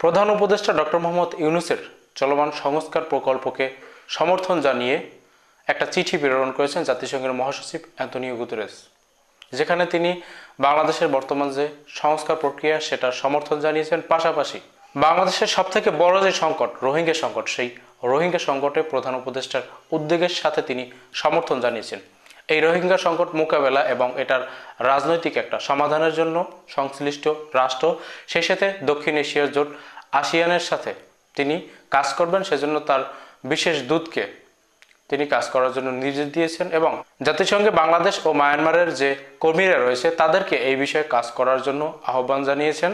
প্রধান উপদেষ্টা ডক্টর মোহাম্মদ ইউনুসের চলমান সংস্কার প্রকল্পকে সমর্থন জানিয়ে একটা চিঠি প্রেরণ করেছেন জাতিসংঘের মহাসচিব অ্যান্টনিও গুতেরেস, যেখানে তিনি বাংলাদেশের বর্তমান যে সংস্কার প্রক্রিয়া সেটার সমর্থন জানিয়েছেন। পাশাপাশি বাংলাদেশের সবথেকে বড় যে সংকট, রোহিঙ্গা সংকট, সেই রোহিঙ্গা সংকটে প্রধান উপদেষ্টার উদ্যোগের সাথে তিনি সমর্থন জানিয়েছেন। এই রোহিঙ্গা সংকট মোকাবেলা এবং এটার রাজনৈতিক একটা সমাধানের জন্য সংশ্লিষ্ট রাষ্ট্র, সেই সাথে দক্ষিণ এশিয়ার জোট আসিয়ানের সাথে তিনি কাজ করবেন, সেজন্য তার বিশেষ দূতকে তিনি কাজ করার জন্য নির্দেশ দিয়েছেন এবং জাতিসংঘে বাংলাদেশ ও মায়ানমারের যে কর্মীরা রয়েছে, তাদেরকে এই বিষয়ে কাজ করার জন্য আহ্বান জানিয়েছেন।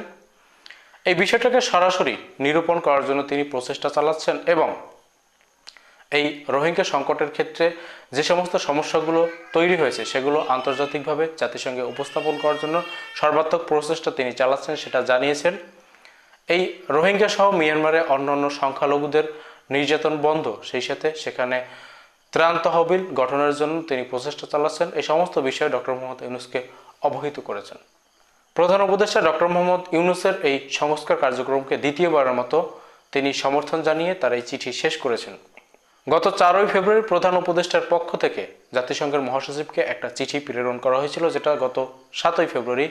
এই বিষয়টাকে সরাসরি নিরূপণ করার জন্য তিনি প্রচেষ্টা চালাচ্ছেন এবং এই রোহিঙ্গা সংকটের ক্ষেত্রে যে সমস্ত সমস্যাগুলো তৈরি হয়েছে, সেগুলো আন্তর্জাতিকভাবে জাতিসংঘে উপস্থাপন করার জন্য সর্বাত্মক প্রচেষ্টা তিনি চালাচ্ছেন সেটা জানিয়েছেন। এই রোহিঙ্গা সহ মিয়ানমারে অন্যান্য সংখ্যালঘুদের নির্যাতন বন্ধ, সেই সাথে সেখানে ত্রাণ তহবিল গঠনের জন্য তিনি প্রচেষ্টা চালাচ্ছেন। এই সমস্ত বিষয়ে ডক্টর মোহাম্মদ ইউনুসকে অবহিত করেছেন। প্রধান উপদেষ্টা ডক্টর মোহাম্মদ ইউনুসের এই সংস্কার কার্যক্রমকে দ্বিতীয়বারের মতো তিনি সমর্থন জানিয়ে তার এই চিঠি শেষ করেছেন। গত চারই ফেব্রুয়ারি প্রধান উপদেষ্টার পক্ষ থেকে জাতিসংঘের মহাসচিবকে একটা চিঠি প্রেরণ করা হয়েছিল, যেটা গত সাতই ফেব্রুয়ারি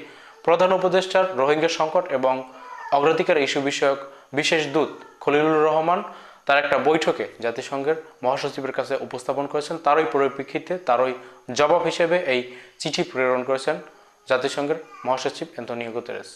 প্রধান উপদেষ্টার রোহিঙ্গা সংকট এবং অগ্রাধিকার ইস্যু বিষয়ক বিশেষ দূত খলিলুর রহমান তার একটা বৈঠকে জাতিসংঘের মহাসচিবের কাছে উপস্থাপন করেছেন। তারই পরিপ্রেক্ষিতে, তারই জবাব হিসেবে এই চিঠি প্রেরণ করেছেন জাতিসংঘের মহাসচিব অ্যান্তনিও গুতেরেস।